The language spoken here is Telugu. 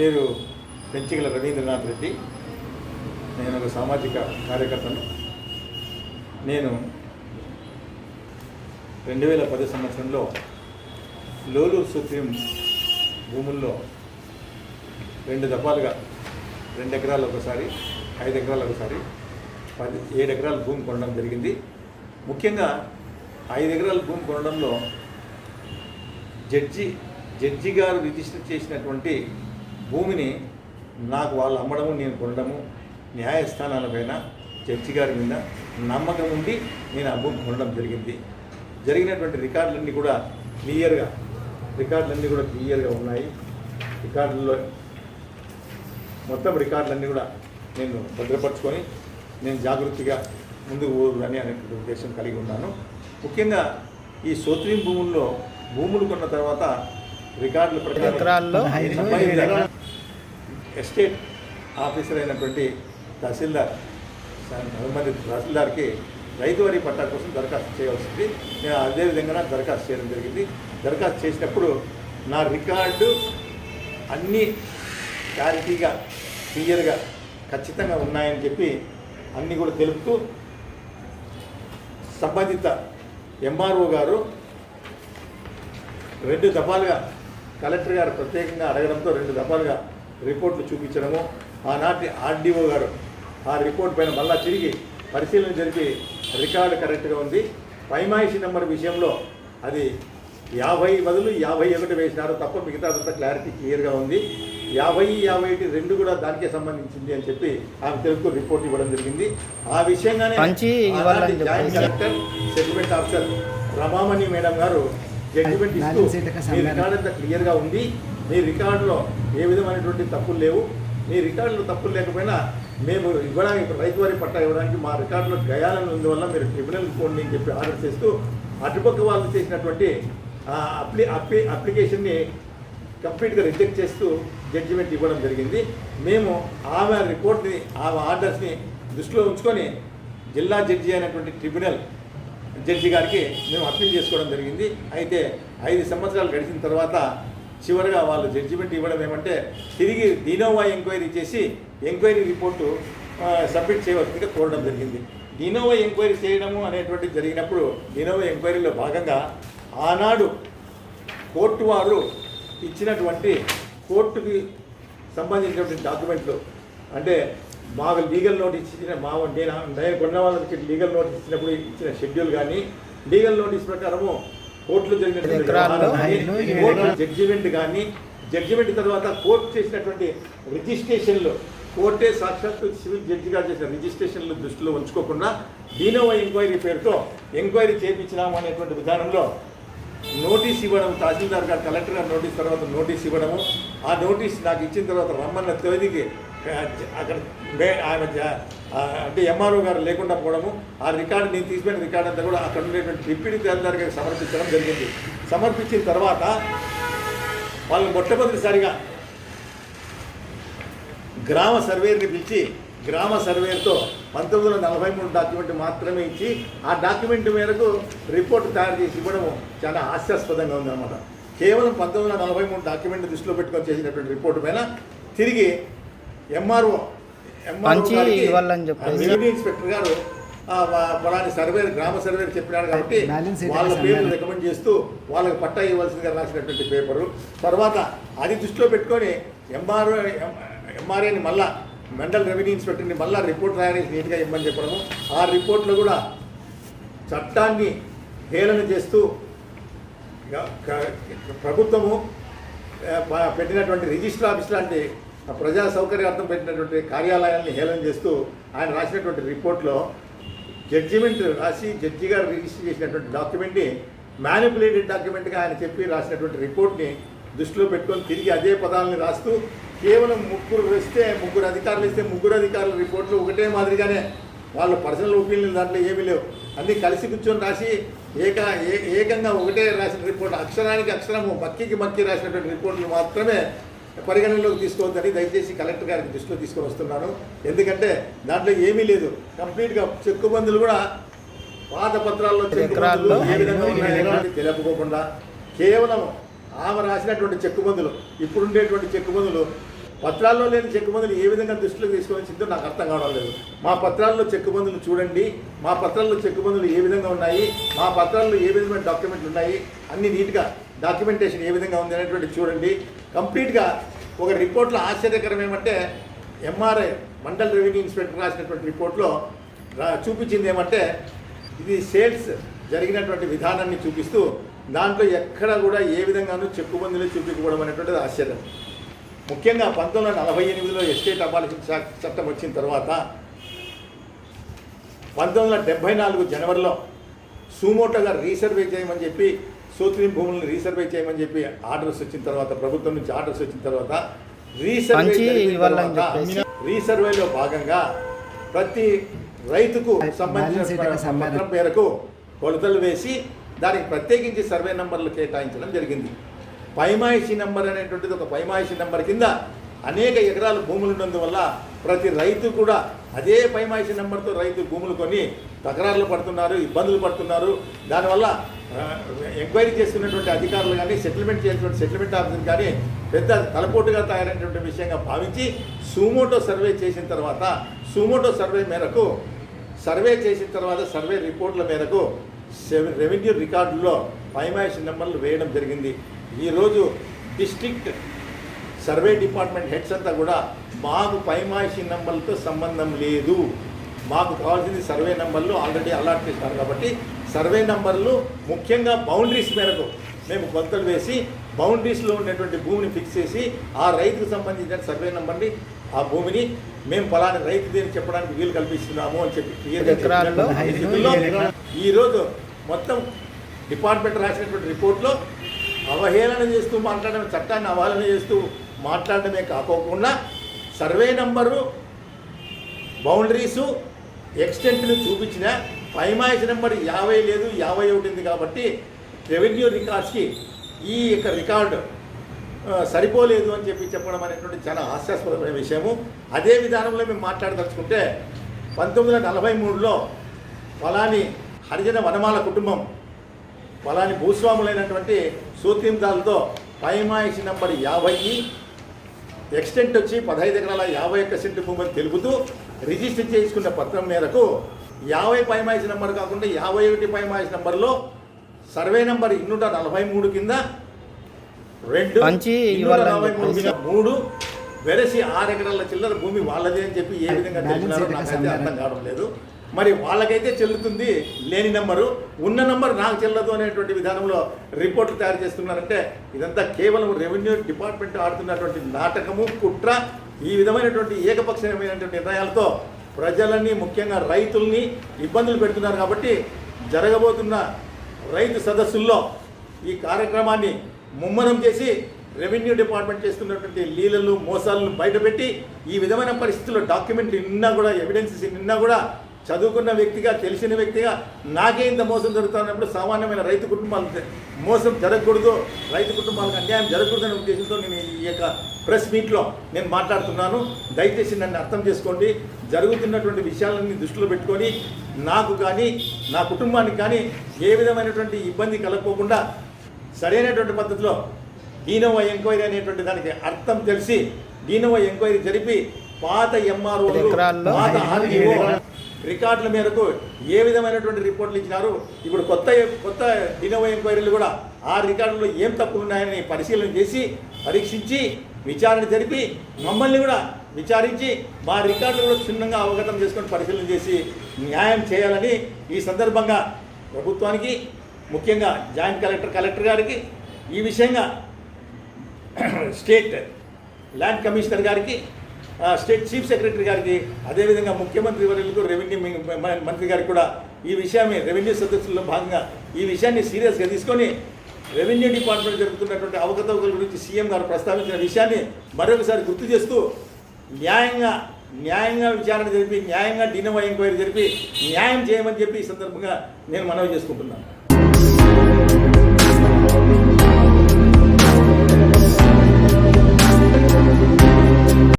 పేరు పెంచికల రవీంద్రనాథ్ రెడ్డి. నేను ఒక సామాజిక కార్యకర్తను. నేను రెండు వేల పది సంవత్సరంలో లోలూరు సుప్రీం భూముల్లో రెండు దఫాలుగా రెండు ఎకరాలు ఒకసారి ఐదు ఎకరాలు ఒకసారి పది ఏడు ఎకరాల భూమి కొనడం జరిగింది. ముఖ్యంగా ఐదు ఎకరాల భూమి కొనడంలో జడ్జి జడ్జి గారు రిజిస్టర్ చేసినటువంటి భూమిని నాకు వాళ్ళు అమ్మడము నేను కొనడము న్యాయస్థానాల పైన జడ్జి గారి మీద నమ్మకం ఉండి నేను ఆ భూమి కొనడం జరిగింది. జరిగినటువంటి రికార్డులన్నీ కూడా క్లియర్గా రికార్డులన్నీ కూడా క్లియర్గా ఉన్నాయి. రికార్డుల్లో మొత్తం రికార్డులన్నీ కూడా నేను భద్రపరచుకొని నేను జాగృతిగా ముందుకు పోదని అనేటువంటి ఉద్దేశం కలిగి ఉన్నాను. ముఖ్యంగా ఈ సోత్రీం భూముల్లో భూములు కొన్న తర్వాత రికార్డుల ప్రకారం ఎస్టేట్ ఆఫీసర్ అయినటువంటి తహసీల్దార్ సంబంధిత తహసీల్దార్కి రైతు వరి పట్టా కోసం దరఖాస్తు చేయవలసింది నేను అదే విధంగా దరఖాస్తు చేయడం జరిగింది. దరఖాస్తు చేసినప్పుడు నా రికార్డు అన్నీ క్లారిటీగా క్లియర్గా ఖచ్చితంగా ఉన్నాయని చెప్పి అన్నీ కూడా తెలుపుతూ సంబంధిత ఎంఆర్ఓ గారు రెండు దఫాలుగా కలెక్టర్ గారు ప్రత్యేకంగా అడగడంతో రెండు దఫాలుగా రిపోర్ట్లు చూపించడము. ఆనాటి ఆర్డీఓ గారు ఆ రిపోర్ట్ పైన మళ్ళా తిరిగి పరిశీలన జరిపి రికార్డు కరెక్ట్గా ఉంది. పైమాయిషి నెంబర్ విషయంలో అది యాభై బదులు యాభై ఒకటి వేసినారు తప్ప మిగతాదంతా క్లారిటీ క్లియర్గా ఉంది. యాభై యాభై ఒకటి రెండు కూడా దానికే సంబంధించింది అని చెప్పి ఆమె తెలుపుతూ రిపోర్ట్ ఇవ్వడం జరిగింది. ఆ విషయంగానే joint. Collector settlement officer Ramamani madam గారు జడ్జిమెంట్ ఇస్తూ. రికార్డ్ అంతా క్లియర్గా ఉంది. మీ రికార్డులో ఏ విధమైనటువంటి తప్పులు లేవు. మీ రికార్డులో తప్పులు లేకపోయినా మేము ఇవ్వడానికి రైతు వారి పట్టా ఇవ్వడానికి మా రికార్డులో గయాలను వల్ల మీరు ట్రిబ్యునల్ కోడ్ని చెప్పి ఆర్డర్ చేస్తూ అటుపక్క వాళ్ళు చేసినటువంటి ఆ, అప్లి అప్లి అప్లికేషన్ని కంప్లీట్గా రిజెక్ట్ చేస్తూ జడ్జిమెంట్ ఇవ్వడం జరిగింది. మేము ఆమె రిపోర్ట్ని ఆమె ఆర్డర్స్ని దృష్టిలో ఉంచుకొని జిల్లా జడ్జి అయినటువంటి ట్రిబ్యునల్ జడ్జి గారికి మేము అప్పీల్ చేసుకోవడం జరిగింది. అయితే ఐదు సంవత్సరాలు గడిచిన తర్వాత చివరిగా వాళ్ళు జడ్జిమెంట్ ఇవ్వడం ఏమంటే తిరిగి డినోవా ఎంక్వైరీ చేసి ఎంక్వైరీ రిపోర్టు సబ్మిట్ చేయవలసిందిగా కోరడం జరిగింది. దీనోవా ఎంక్వైరీ చేయడము అనేటువంటి జరిగినప్పుడు దీనోవా ఎంక్వైరీలో భాగంగా ఆనాడు కోర్టు వారు ఇచ్చినటువంటి కోర్టుకి సంబంధించినటువంటి డాక్యుమెంట్లు అంటే మాకు లీగల్ నోటీస్ ఇచ్చిన మా నేను నేను కొన్న వాళ్ళకి లీగల్ నోటీస్ ఇచ్చినప్పుడు ఇచ్చిన షెడ్యూల్ కానీ లీగల్ నోటీస్ ప్రకారము కోర్టులో జరిగినటువంటి. జడ్జిమెంట్ కానీ జడ్జిమెంట్ తర్వాత కోర్టు చేసినటువంటి రిజిస్ట్రేషన్లు కోర్టే సాక్షాత్తు సివిల్ జడ్జిగా చేసిన రిజిస్ట్రేషన్లు దృష్టిలో ఉంచుకోకుండా దీనోవా ఎంక్వైరీ పేరుతో ఎంక్వైరీ చేయించినాము అనేటువంటి విధానంలో నోటీస్ ఇవ్వడం తహసీల్దార్ గారు కలెక్టర్ గారు నోటీస్ తర్వాత నోటీస్ ఇవ్వడము ఆ నోటీస్ నాకు ఇచ్చిన తర్వాత రమ్మన్న తేదీకి అక్కడ మే- ఆయన అంటే ఎంఆర్ఓ గారు లేకుండా పోవడము ఆ రికార్డు నేను తీసిపోయిన రికార్డు అంతా కూడా అక్కడ ఉండేటువంటి డిప్యూటీ తహసీల్దార్ గారికి సమర్పించడం జరిగింది. సమర్పించిన తర్వాత వాళ్ళు మొట్టమొదటిసారిగా గ్రామ సర్వేని పిలిచి గ్రామ సర్వేతో పంతొమ్మిది వందల నలభై మూడు డాక్యుమెంట్ మాత్రమే ఇచ్చి ఆ డాక్యుమెంట్ మేరకు రిపోర్ట్ తయారు చేసి ఇవ్వడము చాలా హాస్యాస్పదంగా ఉందన్నమాట. కేవలం పంతొమ్మిది వందల నలభై మూడు డాక్యుమెంట్ దృష్టిలో పెట్టుకొని చేసినటువంటి రిపోర్ట్ పైన తిరిగి ఎంఆర్ఓ పంచి ఇవ్వాలని చెప్పేసి. రెవెన్యూ ఇన్స్పెక్టర్ గారు ఆ, వా- ఫలాని సర్వే గ్రామ సర్వే చెప్పినాడు కాబట్టి వాళ్ళ పేర్లు సమ్మె. రికమెండ్ చేస్తూ వాళ్ళకి పట్టా ఇవ్వాల్సిందిగా రాసినటువంటి పేపరు తర్వాత అది దృష్టిలో పెట్టుకొని ఎంఆర్ఓ ఎంఆర్ఏని మళ్ళా మండల్ రెవెన్యూ ఇన్స్పెక్టర్ని మళ్ళా రిపోర్ట్ తయారు నీట్గా ఇవ్వమని చెప్పడము ఆ రిపోర్ట్లో కూడా చట్టాన్ని హేళన చేస్తూ ప్రభుత్వము పెట్టినటువంటి రిజిస్టర్ ఆఫీస్ లాంటి ప్రజా సౌకర్యార్థం పెట్టినటువంటి కార్యాలయాన్ని హేళన చేస్తూ ఆయన రాసినటువంటి రిపోర్ట్లో జడ్జిమెంట్ రాసి జడ్జి గారు రిజిస్టర్ చేసినటువంటి డాక్యుమెంట్ని మ్యానిపులేటెడ్ డాక్యుమెంట్గా ఆయన చెప్పి రాసినటువంటి రిపోర్ట్ని దృష్టిలో పెట్టుకొని తిరిగి అదే పదాలని రాస్తూ కేవలం ముగ్గురు వేస్తే ముగ్గురు అధికారులు ఇస్తే ముగ్గురు అధికారుల రిపోర్ట్లు ఒకటే మాదిరిగానే వాళ్ళ పర్సనల్ ఒపీనియన్ దాంట్లో ఏమీ లేవు. అన్నీ కలిసి కూర్చొని రాసి ఏక ఏకంగా ఒకటే రాసిన రిపోర్ట్ అక్షరానికి అక్షరము మక్కికి మక్కి రాసినటువంటి రిపోర్ట్లు మాత్రమే పరిగణనలోకి తీసుకోవద్దని దయచేసి కలెక్టర్ గారికి దృష్టిలో తీసుకొని వస్తున్నాను. ఎందుకంటే దాంట్లో ఏమీ లేదు. కంప్లీట్గా చెక్కుబందులు కూడా పాత పత్రాల్లో ఎకరాల్లో ఏ విధంగా ఉన్నాయో తెలుపుకోకుండా కేవలం ఆమె రాసినటువంటి చెక్కుబందులు ఇప్పుడుండేటువంటి చెక్కుబందులు పత్రాల్లో లేని చెక్కుబందులు ఏ విధంగా దృష్టిలో తీసుకొని వచ్చిందో నాకు అర్థం కావడం లేదు. మా పత్రాల్లో చెక్కుబందులు చూడండి. మా పత్రాల్లో చెక్కుబందులు ఏ విధంగా ఉన్నాయి? మా పత్రాల్లో ఏ విధమైన డాక్యుమెంట్లు ఉన్నాయి? అన్ని నీట్గా డాక్యుమెంటేషన్ ఏ విధంగా ఉంది అనేటువంటి చూడండి. కంప్లీట్గా ఒక రిపోర్ట్లో ఆశ్చర్యకరం ఏమంటే ఎంఆర్ఐ మండల్ రెవెన్యూ ఇన్స్పెక్టర్ రాసినటువంటి రిపోర్ట్లో రా- చూపించింది ఏమంటే ఇది సేల్స్ జరిగినటువంటి విధానాన్ని చూపిస్తూ దాంట్లో ఎక్కడ కూడా ఏ విధంగానూ చెక్కుబందులు చూపించుకోవడం అనేటువంటిది ఆశ్చర్యం. ముఖ్యంగా పంతొమ్మిది వందల నలభై ఎనిమిదిలో ఎస్టేట్ అబాలిషన్ చ- చట్టం వచ్చిన తర్వాత పంతొమ్మిది వందల డెబ్బై నాలుగు జనవరిలో సుమోటోగా రీసర్వే చేయమని చెప్పి సూత్రీం భూములను రీసర్వే చేయమని చెప్పి ఆర్డర్స్ వచ్చిన తర్వాత ప్రభుత్వం నుంచి ఆర్డర్స్ వచ్చిన తర్వాత రీసర్వే. రీసర్వేలో భాగంగా ప్రతి రైతుకు సంబంధించిన మేరకు కొలతలు వేసి దానికి ప్రత్యేకించి సర్వే నంబర్లు కేటాయించడం జరిగింది పైమాయిషి నంబర్ అనేటువంటిది ఒక పైమాయిషి నంబర్ కింద అనేక ఎకరాలు భూములు ఉన్నందువల్ల ప్రతి రైతు కూడా అదే పైమాయిషి నంబర్తో రైతు భూములు కొని తకరారులు పడుతున్నారు ఇబ్బందులు పడుతున్నారు దానివల్ల ఎంక్వైరీ చేస్తున్నటువంటి అధికారులు కానీ సెటిల్మెంట్ చేసినటువంటి సెటిల్మెంట్ ఆఫీసర్ కానీ పెద్ద తలపోటుగా తయారైనటువంటి విషయంగా భావించి సుమోటో సర్వే చేసిన తర్వాత సుమోటో సర్వే మేరకు సర్వే చేసిన తర్వాత సర్వే రిపోర్ట్ల మేరకు రెవెన్యూ రికార్డుల్లో పైమాయిషి నెంబర్లు వేయడం జరిగింది. ఈరోజు డిస్ట్రిక్ట్ సర్వే డిపార్ట్మెంట్ హెడ్స్ అంతా కూడా మాకు పైమాయిషి నెంబర్లతో సంబంధం లేదు. మాకు కావాల్సింది సర్వే నెంబర్లు ఆల్రెడీ అలాట్ చేస్తారు కాబట్టి సర్వే నెంబర్లు ముఖ్యంగా బౌండరీస్ మేరకు మేము కొలతలు వేసి బౌండరీస్లో ఉన్నటువంటి భూమిని ఫిక్స్ చేసి ఆ రైతుకు సంబంధించిన సర్వే నెంబర్ని ఆ భూమిని మేము ఫలాని రైతు దేని చెప్పడానికి వీలు కల్పిస్తున్నాము అని చెప్పి. ఈరోజు మొత్తం డిపార్ట్మెంట్ రాసినటువంటి రిపోర్ట్లో అవహేళన చేస్తూ మాట్లాడడం చట్టాన్ని అవహేళన చేస్తూ మాట్లాడడమే కాకోకుండా సర్వే నంబరు బౌండరీసు ఎక్స్టెంట్ను చూపించిన క్లైమాక్స్ నెంబర్ యాభై లేదు యాభై ఒకటి ఉంది కాబట్టి రెవెన్యూ రికార్డ్స్కి ఈ యొక్క రికార్డు సరిపోలేదు అని చెప్పి చెప్పడం అనేటువంటి చాలా హాస్యాస్పదమైన విషయము. అదే విధానంలో మేము మాట్లాడదలుచుకుంటే పంతొమ్మిది వందల నలభై మూడులో ఫలాని హరిజన వనమాల కుటుంబం ఫలాని భూస్వాములైనటువంటి సూత్రీందాలతో పైమాయిషి నంబర్ యాభై ఎక్స్టెంట్ వచ్చి పదహైదు ఎకరాల యాభై ఒక్క సెంటు భూమిని తెలుపుతూ రిజిస్టర్ చేసుకున్న పత్రం మేరకు యాభై పైమాయిషి నంబర్ కాకుండా యాభై ఒకటి పైమాయిషి నంబర్లో సర్వే నంబర్ ఇన్నూట నలభై మూడు కింద రెండు నలభై మూడు. కింద మూడు వెరసి ఆరు ఎకరాల చిల్లర భూమి వాళ్ళదే అని చెప్పి ఏ విధంగా నాకైతే సంబంధం. అర్థం కావడం లేదు మరి వాళ్ళకైతే చెల్లుతుంది లేని నెంబరు ఉన్న నెంబర్ నాకు చెల్లదు అనేటువంటి విధానంలో రిపోర్ట్లు తయారు చేస్తున్నారంటే ఇదంతా కేవలం రెవెన్యూ డిపార్ట్మెంట్ ఆడుతున్నటువంటి నాటకము కుట్ర ఈ విధమైనటువంటి ఏకపక్షమైనటువంటి నిర్ణయాలతో ప్రజలని ముఖ్యంగా రైతుల్ని ఇబ్బందులు పెడుతున్నారు కాబట్టి జరగబోతున్న రైతు సదస్సుల్లో ఈ కార్యక్రమాన్ని ముమ్మరం చేసి రెవెన్యూ డిపార్ట్మెంట్ చేస్తున్నటువంటి లీలలు మోసాలను బయటపెట్టి ఈ విధమైన పరిస్థితుల్లో డాక్యుమెంట్లు నిన్నా కూడా ఎవిడెన్సెస్ నిన్నా కూడా చదువుకున్న వ్యక్తిగా తెలిసిన వ్యక్తిగా నాకే ఇంత మోసం జరుగుతున్నప్పుడు సామాన్యమైన రైతు కుటుంబాలు మోసం జరగకూడదు రైతు కుటుంబాలకు అన్యాయం జరగకూడదనే ఉద్దేశంతో నేను ఈ యొక్క ప్రెస్ మీట్లో నేను మాట్లాడుతున్నాను దయచేసి నన్ను అర్థం చేసుకోండి జరుగుతున్నటువంటి విషయాలన్నీ దృష్టిలో పెట్టుకొని నాకు కానీ నా కుటుంబానికి కానీ ఏ విధమైనటువంటి ఇబ్బంది కలగకోకుండా సరైనటువంటి పద్ధతిలో డీనోవ ఎంక్వైరీ అనేటువంటి దానికి అర్థం తెలిసి డీనోవ ఎంక్వైరీ జరిపి పాత ఎంఆర్ఓ పాత ఆర్డీఓ. రికార్డుల మేరకు ఏ విధమైనటువంటి రిపోర్ట్లు ఇచ్చినారు? ఇప్పుడు కొత్త కొత్త డినోవో ఎంక్వైరీలు కూడా ఆ రికార్డులో ఏం తప్పులు ఉన్నాయని పరిశీలన చేసి పరీక్షించి విచారణ జరిపి మమ్మల్ని కూడా విచారించి మా రికార్డులు కూడా క్షుణ్ణంగా అవగతం చేసుకొని పరిశీలన చేసి న్యాయం చేయాలని ఈ సందర్భంగా ప్రభుత్వానికి ముఖ్యంగా జాయింట్ కలెక్టర్ కలెక్టర్ గారికి ఈ విషయంగా స్టేట్ ల్యాండ్ కమిషనర్ గారికి స్టేట్ చీఫ్ సెక్రటరీ గారికి అదేవిధంగా ముఖ్యమంత్రి వర్యులకు రెవెన్యూ మంత్రి గారికి కూడా ఈ విషయాన్ని రెవెన్యూ సదస్సుల్లో భాగంగా ఈ విషయాన్ని సీరియస్గా తీసుకొని రెవెన్యూ డిపార్ట్మెంట్ జరుగుతున్నటువంటి అవకతవకల గురించి సీఎం గారు ప్రస్తావించిన విషయాన్ని మరొకసారి గుర్తు చేస్తూ న్యాయంగా న్యాయంగా విచారణ జరిపి న్యాయంగా డినోవా ఎంక్వైరీ జరిపి న్యాయం చేయమని చెప్పి ఈ సందర్భంగా నేను మనవి చేసుకుంటున్నాను.